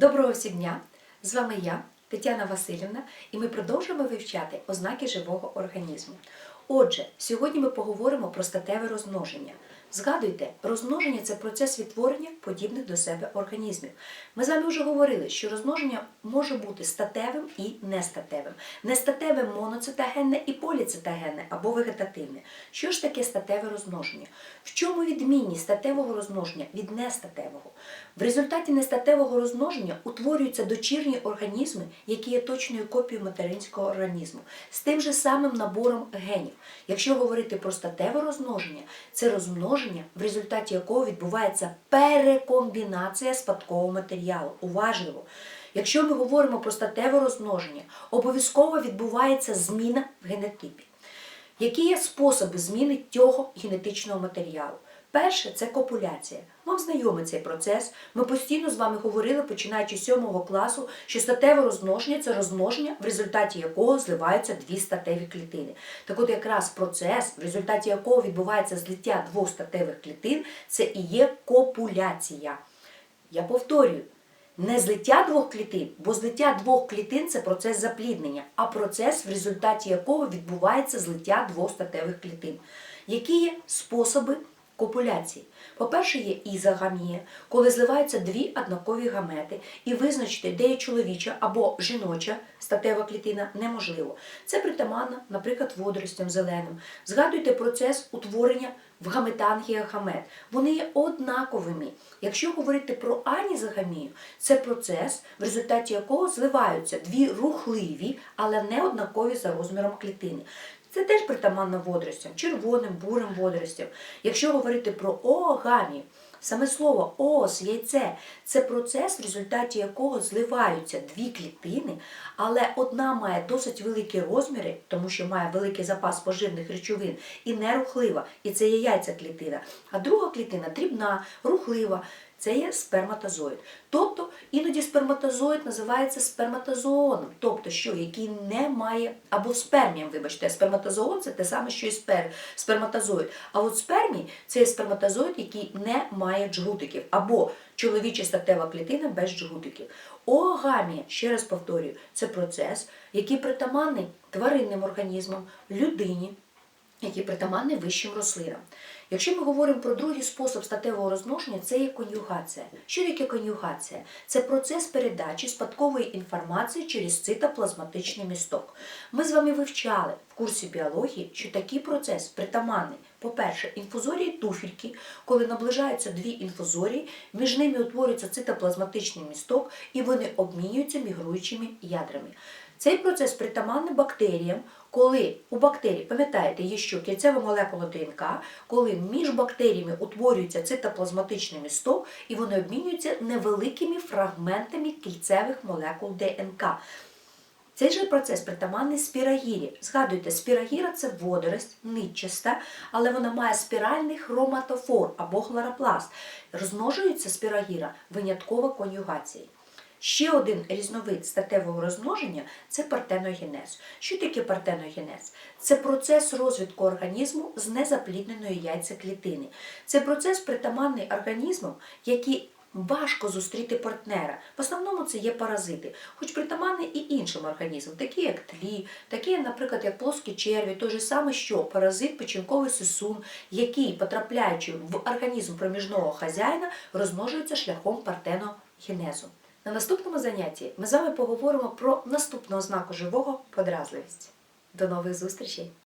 Доброго всім дня! З вами я, Тетяна Васильівна, і ми продовжуємо вивчати ознаки живого організму. Отже, сьогодні ми поговоримо про статеве розмноження. Згадуйте, розмноження це процес відтворення подібних до себе організмів. Ми з вами вже говорили, що розмноження може бути статевим і нестатевим. Нестатеве моноцитагенне і поліцитагенне або вегетативне. Що ж таке статеве розмноження? В чому відмінність статевого розмноження від нестатевого? В результаті нестатевого розмноження утворюються дочірні організми, які є точною копією материнського організму, з тим же самим набором генів. Якщо говорити про статеве розмноження, це розмноження, в результаті якого відбувається перекомбінація спадкового матеріалу. Уважливо! Якщо ми говоримо про статеве розмноження, обов'язково відбувається зміна в генотипі. Які є способи зміни цього генетичного матеріалу? Перше це копуляція. Вам знайомий цей процес. Ми постійно з вами говорили, починаючи з 7 класу, що статеве розмноження це розмноження, в результаті якого зливаються дві статеві клітини. Так от якраз процес, в результаті якого відбувається злиття двох статевих клітин, це і є копуляція. Я повторюю, не злиття двох клітин, бо злиття двох клітин це процес запліднення, а процес, в результаті якого відбувається злиття двох статевих клітин. Які є способи копуляції? По-перше, є ізогамія, коли зливаються дві однакові гамети, і визначити, де є чоловіча або жіноча статева клітина, неможливо. Це притаманно, наприклад, водоростям зеленим. Згадуйте процес утворення в гаметангіях гамет. Вони є однаковими. Якщо говорити про анізогамію, це процес, в результаті якого зливаються дві рухливі, але не однакові за розміром клітини. Це теж притаманно водоростям, червоним, бурим водоростям. Якщо говорити про оогамію, саме слово оос, яйце це процес, в результаті якого зливаються дві клітини, але одна має досить великі розміри, тому що має великий запас поживних речовин і не рухлива, і це є яйця клітина. А друга клітина дрібна, рухлива. Це є сперматозоїд. Тобто іноді сперматозоїд називається сперматозооном, тобто що, який не має, або спермієм, вибачте, сперматозоон це те саме, що і спер, сперматозоїд. А от спермій це є сперматозоїд, який не має джгутиків, або чоловіча статева клітина без джгутиків. Оогамія, ще раз повторюю, це процес, який притаманний тваринним організмам, людині, який притаманний вищим рослинам. Якщо ми говоримо про другий спосіб статевого розмноження, це є конюгація. Що таке конюгація? Це процес передачі спадкової інформації через цитоплазматичний місток. Ми з вами вивчали в курсі біології, що такий процес притаманний. По-перше, інфузорії туфельки, коли наближаються дві інфузорії, між ними утворюється цитоплазматичний місток і вони обмінюються мігруючими ядрами. Цей процес притаманний бактеріям, коли у бактерій, пам'ятаєте, є що кільцева молекула ДНК, коли між бактеріями утворюється цитоплазматичний місток і вони обмінюються невеликими фрагментами кільцевих молекул ДНК. Цей же процес притаманний спірагірі. Згадуйте, спірагіра це водорость, нитчаста, але вона має спіральний хроматофор або хлоропласт. Розмножується спірагіра винятково конюгацією. Ще один різновид статевого розмноження це партеногенез. Що таке партеногенез? Це процес розвитку організму з незаплідненої яйцеклітини. Це процес притаманний організмам, які важко зустріти партнера. В основному це є паразити, хоч притаманний і іншим організмам, такі як тлі, такі, наприклад, як плоскі черві, той же саме, що паразит печінковий сисун, який, потрапляючи в організм проміжного хазяїна, розмножується шляхом партеногенезу. На наступному занятті ми з вами поговоримо про наступну ознаку живого подразливість. До нових зустрічей!